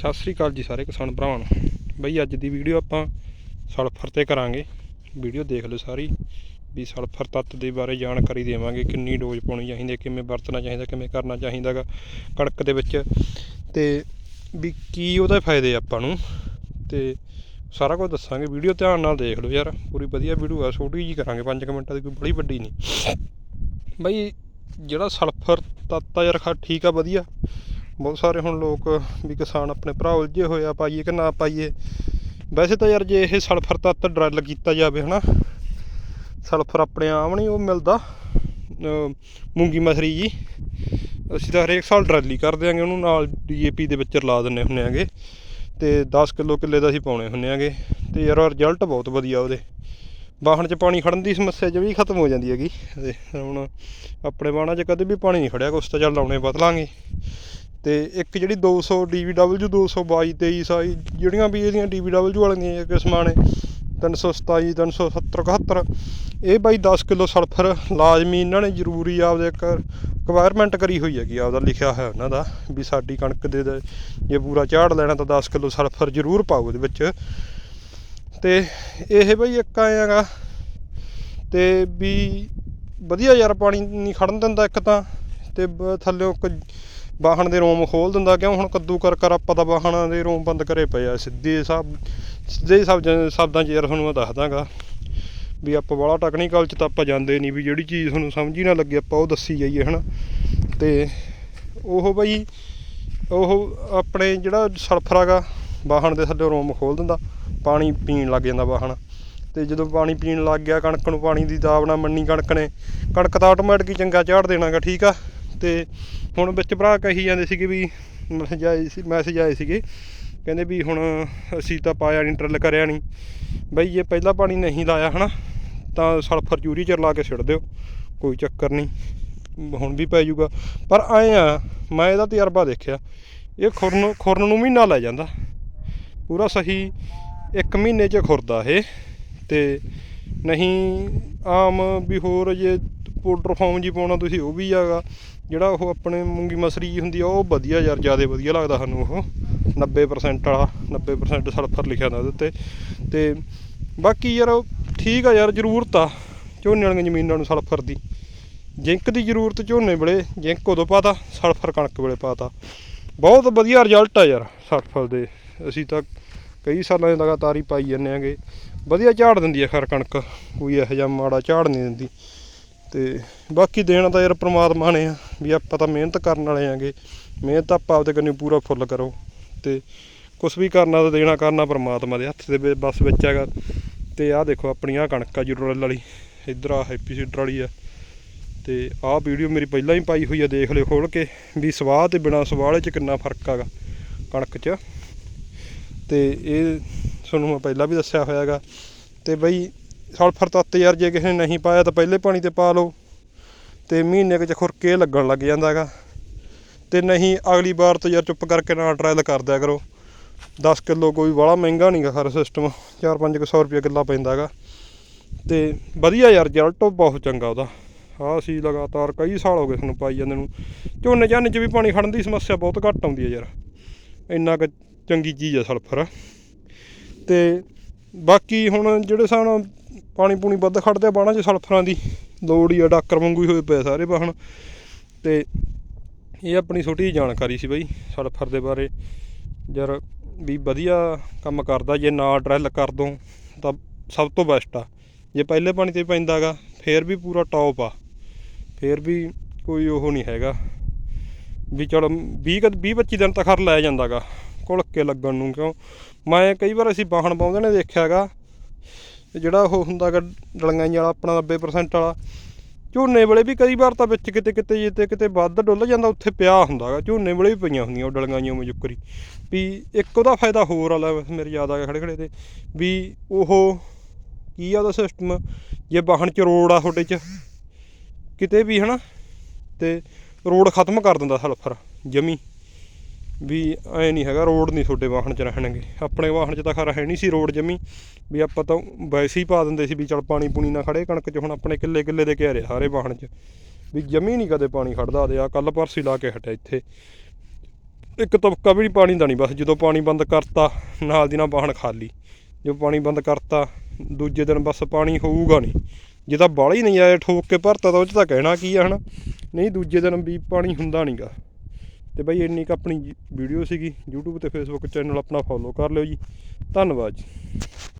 ਸਤਿ ਸ੍ਰੀ ਅਕਾਲ ਜੀ ਸਾਰੇ ਕਿਸਾਨ ਭਰਾਵਾਂ ਨੂੰ। ਬਈ ਅੱਜ ਦੀ ਵੀਡੀਓ ਆਪਾਂ ਸਲਫਰ ਤੇ ਕਰਾਂਗੇ। ਵੀਡੀਓ ਦੇਖ ਲਓ ਸਾਰੀ। ਵੀ ਸਲਫਰ ਤੱਤ ਦੇ ਬਾਰੇ ਜਾਣਕਾਰੀ ਦੇਵਾਂਗੇ, ਕਿੰਨੀ ਡੋਜ਼ ਪਾਉਣੀ ਚਾਹੀਦੀ ਹੈ, ਕਿਵੇਂ ਵਰਤਣਾ ਚਾਹੀਦਾ, ਕਿਵੇਂ ਕਰਨਾ ਚਾਹੀਦਾਗਾ ਕਣਕ ਦੇ ਵਿੱਚ। ਤੇ ਵੀ ਕੀ ਉਹਦੇ ਫਾਇਦੇ ਆਪਾਂ ਨੂੰ। ਤੇ ਸਾਰਾ ਕੁਝ ਦੱਸਾਂਗੇ। ਵੀਡੀਓ ਧਿਆਨ ਨਾਲ ਦੇਖ ਲਓ ਯਾਰ। ਪੂਰੀ ਵਧੀਆ ਵੀਡੀਓ ਆ। ਛੋਟੀ ਜੀ ਕਰਾਂਗੇ। 5 ਮਿੰਟਾਂ ਦੀ ਕੋਈ ਬੜੀ ਵੱਡੀ ਨਹੀਂ। ਬਈ ਜਿਹੜਾ ਸਲਫਰ ਤੱਤ ਆ ਯਾਰ, ਖਾ ਠੀਕ ਆ, ਵਧੀਆ। ਬਹੁਤ ਸਾਰੇ ਹੁਣ ਲੋਕ ਵੀ ਕਿਸਾਨ ਆਪਣੇ ਭਰਾ ਉਲਝੇ ਹੋਏ ਆ, ਪਾਈਏ ਕਿ ਨਾ ਪਾਈਏ। ਵੈਸੇ ਤਾਂ ਯਾਰ ਜੇ ਇਹ ਸਲਫਰ ਤੱਤ ਡਰਲ ਕੀਤਾ ਜਾਵੇ, ਹਨਾ, ਸਲਫਰ ਆਪਣੇ ਆਮ ਨਹੀਂ ਉਹ ਮਿਲਦਾ। ਮੂੰਗੀ ਮਸਰੀ ਜੀ, ਅਸੀਂ ਤਾਂ ਹਰੇਕ ਸਾਲ ਡਰਲ ਹੀ ਕਰ ਦਿਆਂਗੇ ਉਹਨੂੰ ਨਾਲ ਡੀਏਪੀ ਦੇ ਵਿੱਚ ਰਲਾ ਦਿੰਨੇ ਹੁੰਨੇ ਆਗੇ। ਤੇ 10 ਕਿਲੋ ਕਿੱਲੇ ਦਾ ਅਸੀਂ ਪਾਉਣੇ ਹੁੰਨੇ ਆਗੇ। ਤੇ ਯਾਰ ਰਿਜ਼ਲਟ ਬਹੁਤ ਵਧੀਆ ਉਹਦੇ। ਵਾਹਣ 'ਚ ਪਾਣੀ ਖੜਨ ਦੀ ਸਮੱਸਿਆ ਜਮੀ ਖਤਮ ਹੋ ਜਾਂਦੀ ਹੈਗੀ। ਤੇ ਹੁਣ ਆਪਣੇ ਬਾਣਾ 'ਚ ਕਦੇ ਵੀ ਪਾਣੀ ਨਹੀਂ ਖੜਿਆ, ਕੁਛ ਤਾਂ ਚੱਲ ਲਾਉਣੇ ਬਦਲਾਂਗੇ। ਤੇ ਇੱਕ ਜਿਹੜੀ 200 DVW 222 23 ਸਾਈ, ਜਿਹੜੀਆਂ ਵੀ ਇਹਦੀਆਂ DVW ਵਾਲੀਆਂ ਦੀਆਂ ਕਿਸਮਾਂ ਨੇ 327 370 71 ਇਹ ਬਾਈ 10 ਕਿਲੋ ਸਲਫਰ ਲਾਜ਼ਮੀ ਇਹਨਾਂ ਨੇ ਜ਼ਰੂਰੀ ਆਪਦੇ ਇੱਕ ਰਿਕੁਆਇਰਮੈਂਟ ਕਰੀ ਹੋਈ ਹੈਗੀ, ਆਪਦਾ ਲਿਖਿਆ ਹੋਇਆ ਉਹਨਾਂ ਦਾ, ਵੀ ਸਾਡੀ ਕਣਕ ਦੇ ਜੇ ਪੂਰਾ ਝਾੜ ਲੈਣਾ ਤਾਂ 10 ਕਿਲੋ ਸਲਫਰ ਜ਼ਰੂਰ ਪਾਓ ਇਹਦੇ ਵਿੱਚ। ਤੇ ਇਹ ਬਈ ਇੱਕ ਆਏਗਾ ਤੇ ਵੀ ਵਧੀਆ ਯਾਰ ਪਾਣੀ ਨਹੀਂ ਖੜਨ ਦਿੰਦਾ ਇੱਕ ਤਾਂ, ਤੇ ਬ- ਥੱਲਿਓਂ ਕ ਵਾਹਣ ਦੇ ਰੋਮ ਖੋਲ ਦਿੰਦਾ, ਕਿਉਂ ਹੁਣ ਕੱਦੂ ਕਰ ਕਰ ਆਪਾਂ ਤਾਂ ਵਾਹਣਾਂ ਦੇ ਰੋਮ ਬੰਦ ਕਰੇ ਪਏ ਆ। ਸਿੱਧੇ ਹਿਸਾਬ, ਸਿੱਧੇ ਸ਼ਬਦ ਸ਼ਬਦਾਂ 'ਚ ਯਾਰ ਤੁਹਾਨੂੰ ਮੈਂ ਦੱਸਦਾਗਾ ਵੀ ਆਪਾਂ ਬੜਾ ਟੈਕਨੀਕਲ 'ਚ ਤਾਂ ਆਪਾਂ ਜਾਂਦੇ ਨਹੀਂ, ਵੀ ਜਿਹੜੀ ਚੀਜ਼ ਤੁਹਾਨੂੰ ਸਮਝ ਹੀ ਨਾ ਲੱਗੇ, ਆਪਾਂ ਉਹ ਦੱਸੀ ਜਾਈਏ, ਹਨਾ? ਤੇ ਉਹ ਬਈ, ਉਹ ਆਪਣੇ ਜਿਹੜਾ ਸਲਫਰ ਹੈਗਾ, ਵਾਹਣ ਦੇ ਥੱਲੇ ਰੋਮ ਖੋਲ ਦਿੰਦਾ, ਪਾਣੀ ਪੀਣ ਲੱਗ ਜਾਂਦਾ ਵਾਹਣ। ਤੇ ਜਦੋਂ ਪਾਣੀ ਪੀਣ ਲੱਗ ਗਿਆ, ਕਣਕ ਨੂੰ ਪਾਣੀ ਦੀ ਦਾਬ ਨਾ ਮੰਨੀ ਕਣਕ ਨੇ, ਕਣਕ ਤਾਂ ਆਟੋਮੈਟਿਕ ਹੀ ਚੰਗਾ ਝਾੜ ਦੇਣਾਗਾ, ਠੀਕ ਆ? ਤੇ ਹੁਣ ਵਿੱਚ ਭਰਾ ਕਹੀ ਜਾਂਦੇ ਸੀਗੇ ਵੀ ਮੈਸੇਜ ਆਏ ਸੀ ਮੈਸੇਜ ਆਏ ਸੀਗੇ। ਕਹਿੰਦੇ ਵੀ ਹੁਣ ਅਸੀਂ ਤਾਂ ਪਾਇਆ ਨਹੀਂ ਟਰਲ ਕਰਿਆ ਨਹੀਂ ਬਈ ਜੇ ਪਹਿਲਾਂ ਪਾਣੀ ਨਹੀਂ ਲਾਇਆ ਹਨਾ, ਤਾਂ ਸਲਫਰ ਚੂਰੀ ਚ ਲਾ ਕੇ ਛੱਡ ਦਿਓ, ਕੋਈ ਚੱਕਰ ਨਹੀਂ ਹੁਣ ਵੀ ਪੈ ਜਾਊਗਾ। ਪਰ ਆਏ ਆ, ਮੈਂ ਇਹਦਾ ਤਜਰਬਾ ਦੇਖਿਆ, ਇਹ ਖੁਰਨ ਖੁਰਨ ਨੂੰ ਮਹੀਨਾ ਲੈ ਜਾਂਦਾ। ਪੂਰਾ ਸਹੀ ਇੱਕ ਮਹੀਨੇ 'ਚ ਖੁਰਦਾ ਇਹ, ਤੇ ਨਹੀਂ ਆਮ ਵੀ ਹੋਰ ਜੇ ਪਾਊਡਰ ਫਾਰਮ ਜੀ ਪਾਉਣਾ ਤੁਸੀਂ ਉਹ ਵੀ ਹੈਗਾ। ਜਿਹੜਾ ਉਹ ਆਪਣੇ ਮੂੰਗੀ ਮਸਰੀ ਹੁੰਦੀ ਆ, ਉਹ ਵਧੀਆ ਯਾਰ, ਜ਼ਿਆਦਾ ਵਧੀਆ ਲੱਗਦਾ ਸਾਨੂੰ ਉਹ। 90% ਵਾਲਾ 90% ਸਲਫਰ ਲਿਖਿਆ ਹੁੰਦਾ ਉਹਦੇ ਉੱਤੇ। ਤੇ ਬਾਕੀ ਯਾਰ ਠੀਕ ਆ ਯਾਰ, ਜ਼ਰੂਰਤ ਆ ਝੋਨੇ ਵਾਲੀਆਂ ਜ਼ਮੀਨਾਂ ਨੂੰ ਸਲਫਰ ਦੀ। ਜਿੰਕ ਦੀ ਜ਼ਰੂਰਤ ਝੋਨੇ ਵੇਲੇ, ਜਿੰਕ ਉਦੋਂ ਪਾਤਾ ਸਲਫਰ ਕਣਕ ਵੇਲੇ ਪਾਤਾ। ਬਹੁਤ ਵਧੀਆ ਰਿਜ਼ਲਟ ਆ ਯਾਰ ਸਲਫਰ ਦੇ। ਅਸੀਂ ਤਾਂ ਕਈ ਸਾਲਾਂ ਦੇ ਲਗਾਤਾਰ ਹੀ ਪਾਈ ਜਾਂਦੇ ਆਂਗੇ ਵਧੀਆ ਝਾੜ ਦਿੰਦੀ ਆ ਖੈਰ ਕਣਕ, ਕੋਈ ਇਹੋ ਜਿਹਾ ਮਾੜਾ ਝਾੜ ਨਹੀਂ ਦਿੰਦੀ। ਤੇ ਬਾਕੀ ਦੇਣਾ ਤਾਂ ਯਾਰ ਪ੍ਰਮਾਤਮਾ ਨੇ ਆ, ਵੀ ਆਪਾਂ ਤਾਂ ਮਿਹਨਤ ਕਰਨ ਵਾਲੇ ਆਂਗੇ। ਮਿਹਨਤ ਆਪਾਂ ਆਪਦੇ ਕੰਨੀ ਪੂਰਾ ਫੁੱਲ ਕਰੋ। ਤੇ ਕੁਝ ਵੀ ਕਰਨਾ ਤਾਂ ਦੇਣਾ ਕਰਨਾ ਪ੍ਰਮਾਤਮਾ ਦੇ ਹੱਥ ਦੇ ਬਸ ਵਿੱਚ ਹੈਗਾ। ਤੇ ਆਹ ਦੇਖੋ ਆਪਣੀ ਆਹ ਕਣਕ ਆ ਜੁਰਲ ਵਾਲੀ। ਇੱਧਰ ਆ ਹੈਪੀ ਸੀਡਰ ਵਾਲੀ ਆ। ਤੇ ਆਹ ਵੀਡੀਓ ਮੇਰੀ ਪਹਿਲਾਂ ਹੀ ਪਾਈ ਹੋਈ ਆ, ਦੇਖ ਲਿਓ ਖੋਲ ਕੇ। ਵੀ ਸਵਾਹ ਤੇ ਬਿਨਾ ਸਵਾਹ 'ਚ ਕਿੰਨਾ ਫ਼ਰਕ ਹੈਗਾ ਕਣਕ 'ਚ। ਤੇ ਇਹ ਤੁਹਾਨੂੰ ਮੈਂ ਪਹਿਲਾਂ ਵੀ ਦੱਸਿਆ ਹੋਇਆਗਾ ਤੇ ਬਈ ਸਲਫਰ ਤੱਤ ਯਾਰ ਜੇ ਕਿਸੇ ਨੇ ਨਹੀਂ ਪਾਇਆ ਤਾਂ ਪਹਿਲੇ ਪਾਣੀ ਤੇ ਪਾ ਲਓ। ਤੇ ਮਹੀਨੇ ਕੁ ਚ ਖੁਰਕੇ ਲੱਗਣ ਲੱਗ ਜਾਂਦਾ ਜਾਂਦਾਗਾ। ਤੇ ਨਹੀਂ ਅਗਲੀ ਵਾਰ ਤੋਂ ਯਾਰ ਚੁੱਪ ਕਰਕੇ ਨਾਲ ਟਰਾਇਲ ਕਰ ਕਰੋ। 10 ਕਿਲੋ ਕੋਈ ਵਾਲਾ ਮਹਿੰਗਾ ਨਹੀਂਗਾ ਹਰ ਸਿਸਟਮ 4-500 ਰੁਪਏ ਕਿੱਲਾ ਪੈਂਦਾ ਪੈਂਦਾਗਾ। ਤੇ ਵਧੀਆ ਯਾਰ ਰਿਜ਼ਲਟ ਬਹੁਤ ਚੰਗਾ ਉਹਦਾ। ਆਹ ਸੀ ਲਗਾਤਾਰ ਕਈ ਸਾਲ ਹੋ ਗਏ ਸਾਨੂੰ ਪਾਈ ਜਾਂਦੇ ਨੂੰ। ਝੋਨੇ ਝਾਨੇ 'ਚ ਵੀ ਪਾਣੀ ਖੜਨ ਦੀ ਸਮੱਸਿਆ ਬਹੁਤ ਘੱਟ ਆਉਂਦੀ ਹੈ ਯਾਰ। ਇੰਨਾ ਕੁ ਚੰਗੀ ਚੀਜ਼ ਹੈ ਸਲਫਰ ਤੇ ਬਾਕੀ ਹੁਣ ਜਿਹੜੇ ਸਾਨੂੰ ਪਾਣੀ ਪੂਣੀ ਵੱਧ ਖੜਦੇ ਆ ਬਾਣਾ 'ਚ ਸਲਫਰਾਂ ਦੀ। ਲੋੜ ਹੀ ਆ, ਡਾਕਰ ਵਾਂਗੂ ਹੀ ਹੋਏ ਪਏ ਸਾਰੇ ਬਾਹਣ ਤੇ ਇਹ ਆਪਣੀ ਛੋਟੀ ਜਿਹੀ ਜਾਣਕਾਰੀ ਸੀ ਬਾਈ, ਸਲਫਰ ਦੇ ਬਾਰੇ। ਯਾਰ ਵੀ ਵਧੀਆ ਕੰਮ ਕਰਦਾ, ਜੇ ਨਾ ਡਰੈਲ ਕਰ ਦੋ ਤਾਂ ਸਭ ਤੋਂ ਬੈਸਟ ਆ। ਜੇ ਪਹਿਲੇ ਪਾਣੀ ਤੇ ਪੈਂਦਾਗਾ ਫੇਰ ਵੀ ਪੂਰਾ ਟੌਪ ਆ। ਫੇਰ ਵੀ ਕੋਈ ਉਹ ਨਹੀਂ ਹੈਗਾ। ਵੀ ਚਲ 20 ਕੁ- 20 25 ਦਿਨ ਤੱਕ ਹਰ ਲੈ ਜਾਂਦਾਗਾ ਘੁਲਕ ਕੇ ਲੱਗਣ ਨੂੰ ਕਿਉਂ? ਮੈਂ ਕਈ ਵਾਰ ਅਸੀਂ ਬਾਹਣ ਪਾਉਂਦੇ ਨੇ ਦੇਖਿਆਗਾ ਤੇ ਜਿਹੜਾ ਉਹ ਹੁੰਦਾ ਗਾ ਡਲੀਆਂ ਵਾਲਾ, ਆਪਣਾ 90% ਵਾਲਾ, ਝੋਨੇ ਵੇਲੇ ਵੀ ਕਈ ਵਾਰ ਤਾਂ ਵਿੱਚ ਕਿਤੇ ਕਿਤੇ ਜਿੱਤੇ ਕਿਤੇ ਵੱਧ ਡੁੱਲ ਜਾਂਦਾ, ਉੱਥੇ ਪਿਆ ਹੁੰਦਾਗਾ ਝੋਨੇ ਵੇਲੇ ਵੀ ਪਈਆਂ ਹੁੰਦੀਆਂ ਉਹ ਡਲੀਆਂ ਜਿਹੀਆਂ ਮਜੁਕਰੀ ਵੀ ਇੱਕ ਉਹਦਾ ਫਾਇਦਾ ਹੋਰ ਆ ਲੈ ਮੇਰੇ ਯਾਦ ਆ ਗਿਆ ਖੜੇ ਖੜੇ ਤੇ, ਵੀ ਉਹ ਕੀ ਆ ਉਹਦਾ ਸਿਸਟਮ ਜੇ ਵਾਹਣ ਚ ਰੋਡ ਆ ਤੁਹਾਡੇ ਚ, ਕਿਤੇ ਵੀ ਹਨਾ, ਤੇ ਰੋਡ ਖਤਮ ਕਰ ਦਿੰਦਾ ਸਲਫਰ ਜਮੀ। ਵੀ ਐ ਨਹੀਂ ਹੈਗਾ, ਰੋਡ ਨਹੀਂ ਤੁਹਾਡੇ ਵਾਹਨ 'ਚ ਰਹਿਣਗੇ। ਆਪਣੇ ਵਾਹਨ 'ਚ ਤਾਂ ਖਰਾ ਹੈ ਨਹੀਂ ਸੀ ਰੋਡ ਜਮੀ, ਵੀ ਆਪਾਂ ਤਾਂ ਵੈਸੇ ਹੀ ਪਾ ਦਿੰਦੇ ਸੀ ਵੀ ਚਲ ਪਾਣੀ ਪੂਣੀ ਨਾ ਖੜੇ ਕਣਕ 'ਚ, ਹੁਣ ਆਪਣੇ ਕਿੱਲੇ ਕਿੱਲੇ ਦੇ ਘੇਰੇ ਸਾਰੇ ਵਾਹਨ 'ਚ। ਵੀ ਜਮੀ ਨਹੀਂ ਕਦੇ ਪਾਣੀ ਖੜਦਾ ਤੇ ਆ ਕੱਲ ਪਰਸੀ ਲਾ ਕੇ ਹਟਿਆ ਇੱਥੇ। ਇੱਕ ਤਬਕਾ ਵੀ ਪਾਣੀ ਦਾ ਨਹੀਂ ਬਸ, ਜਦੋਂ ਪਾਣੀ ਬੰਦ ਕਰਤਾ, ਨਾਲ ਦੀ ਨਾਲ ਵਾਹਨ ਖਾਲੀ। ਜੋ ਪਾਣੀ ਬੰਦ ਕਰਤਾ, ਦੂਜੇ ਦਿਨ ਬਸ ਪਾਣੀ ਹੋਊਗਾ ਨਹੀਂ। ਜੇ ਤਾਂ ਬਾਲਾ ਨਹੀਂ ਆਏ ਠੋਕ ਕੇ ਭਰਤਾ ਤਾਂ ਉਹ ਚ ਤਾਂ ਕਹਿਣਾ ਕੀ ਆ, ਹਨਾ? ਨਹੀਂ, ਦੂਜੇ ਦਿਨ ਵੀ ਪਾਣੀ ਹੁੰਦਾ ਨਹੀਂਗਾ ਤੇ ਬਈ ਇੰਨੀ ਕੁ ਆਪਣੀ ਵੀਡੀਓ ਸੀਗੀ YouTube ਤੇ Facebook ਚੈਨਲ ਆਪਣਾ ਫੋਲੋ ਕਰ ਲਿਓ ਜੀ। ਧੰਨਵਾਦ ਜੀ।